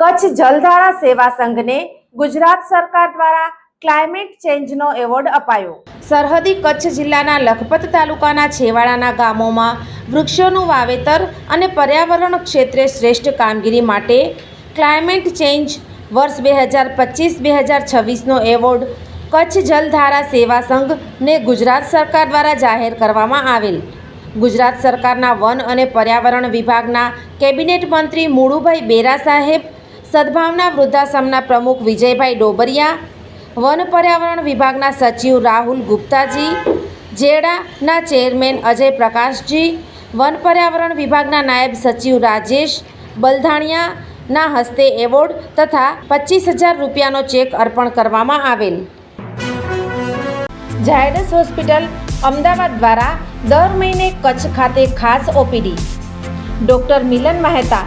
કચ્છ જલધારા સેવા સંઘને ગુજરાત સરકાર દ્વારા ક્લાઇમેટ ચેન્જનો એવોર્ડ અપાયો. સરહદી કચ્છ જિલ્લાના લખપત તાલુકાના છેવાડાના ગામોમાં વૃક્ષોનું વાવેતર અને પર્યાવરણ ક્ષેત્રે શ્રેષ્ઠ કામગીરી માટે ક્લાઇમેટ ચેન્જ વર્ષ બે હજાર પચીસ, બે હજાર છવ્વીસનો એવોર્ડ કચ્છ જલધારા સેવા સંઘને ગુજરાત સરકાર દ્વારા જાહેર કરવામાં આવેલ. ગુજરાત સરકારના વન અને પર્યાવરણ વિભાગના કેબિનેટ મંત્રી મુળુભાઈ બેરા સાહેબ સદભાવના વૃદ્ધાશ્રમના પ્રમુખ વિજયભાઈ ડોબરિયા, વન પર્યાવરણ વિભાગના સચિવ રાહુલ ગુપ્તાજી, જેડાના ચેરમેન અજય પ્રકાશજી, વન પર્યાવરણ વિભાગના નાયબ સચિવ રાજેશ બલધાણિયાના હસ્તે એવોર્ડ તથા પચીસ હજાર રૂપિયાનો ચેક અર્પણ કરવામાં આવેલ. ઝાયડસ હોસ્પિટલ અમદાવાદ દ્વારા દર મહિને કચ્છ ખાતે ખાસ OPD. Doctor Milan Mehta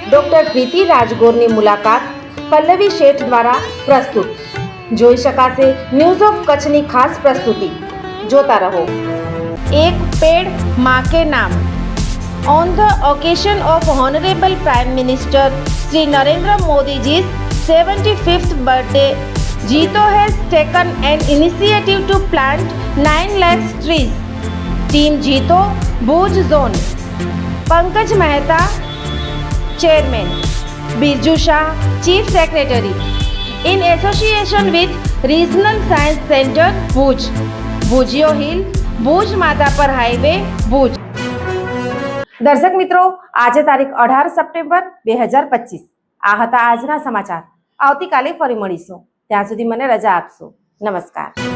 doctor પ્રીતિ રાજગોરની મુલાકાત પલ્લવી શેઠ દ્વારા પ્રસ્તુત જોઈ શકાશે ન્યૂઝ ઓફ કચ્છની ખાસ પ્રસ્તુતિ જોતા રહો એક પેડ માં કે નામ On the occasion of Honorable Prime Minister Sri Narendra Modi's 75th birthday, Jito has taken an initiative to plant 9 lakhs trees. Team Jito, Bhuj Zone. Pankaj Mehta, Chairman. Birju Shah, Chief Secretary. In association with Regional Science Center, Bhuj. Bhujio Hill, Bhuj Madapar Highway, Bhuj. દર્શક મિત્રો આજે તારીખ અઢાર September બે હજાર પચીસ આ હતા આજના સમાચાર આવતીકાલે ફરી મળીશું ત્યાં સુધી મને રજા આપશો નમસ્કાર